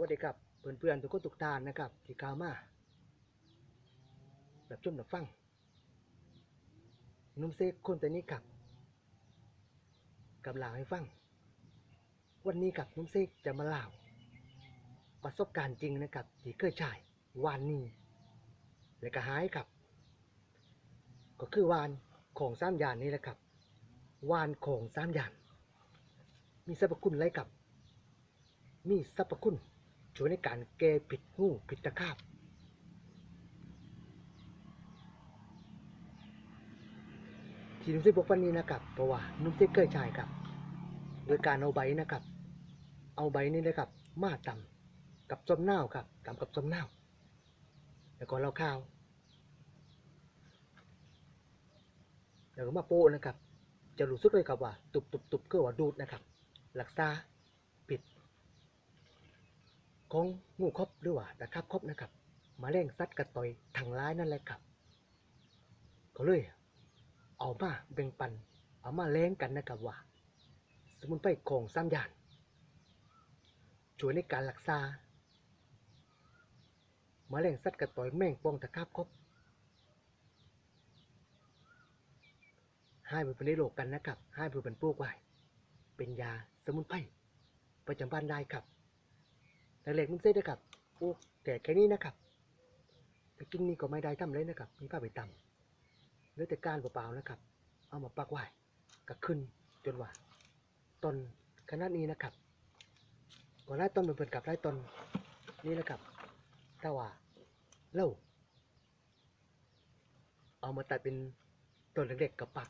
วัสดีครับเพื่อนๆทุกคนทุกท่านนะครับที่เข้าวมาแบบชมแบบฟังนุ่มเซกคนแต่นี้ครับกำลังให้ฟัง วันนี้กับนุ่มเซกจะมาเล่าประสบการณ์จริงนะครับที่เคยใช้วานนี้และก็หายครับ ก็คือวานของสามยานนี่แหละครับวานของสามยาน มีสรรพคุณอะไรครับ มีสรรพคุณ ช่วยในการแก้ผิดงูผิดตะขาบที่นุ่มเซบอกวันนี้นะครับเพราะว่านุ่มเซเคยใช้ครับ โดยการเอาใบนะครับ เอาใบนี้นะครับ มาตำกับส้มเน่าวครับตำกับส้มเน่าวแล้วก็เหล้าข้าวแล้วก็มาโปะนะครับ จะรู้สึกเลยครับว่า ตุบตุบตุบก็ว่าดูดนะครับรักษา ของงูครบหรือว่าตะครับครบนะครับ มาแรงซัดกระต่อยทางร้ายนั่นแหละครับก็เลย เอามาแบ่งปัน เอามาแรงกันนะครับว่า สมุนไพรของสามอย่างช่วยในการรักษามาแรงซัดกระต่อยแม่งป้องตะครับครบให้ไปเป็นในโลกกันนะครับให้ไปเป็นปลูกไว้เป็นยาสมุนไพรประจำบ้านได้ครับ เล็กนุ่มเส้นนะครับโอ้แต่แค่นี้นะครับแต่กินนี่ก็ไม่ได้ทำเลยนะครับนี่ป้าไปตำเหลือแต่ก้านเปล่าๆนะครับ เอามาปักไว้ก็ขึ้นจนว่าต้นขนาดนี้นะครับก็ไล่ต้นเป็นเปิดกับไล่ต้นนี่นะครับถ้าว่าเล่าเอามาตัดเป็นต้นเล็กๆกับปัก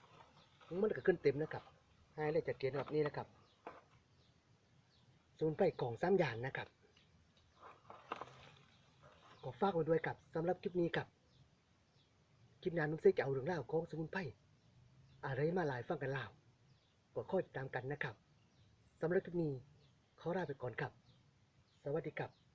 มันก็ขึ้นเต็มนะครับ ให้เลยจะเกียนแบบนี้นะครับสมุนไพรของสามอย่างนะครับ ขอฝากไว้ด้วยกับสำหรับคลิปนี้กับ คลิปหน้านุ่มเซ็กจะเอาเรื่องเล่าวของสมุนไพรอะไรมาหลายฟังกันเล่าวก็ค่อยติดตามกันนะครับสำหรับคลิปนี้ขอลาไปก่อนครับ สวัสดีครับ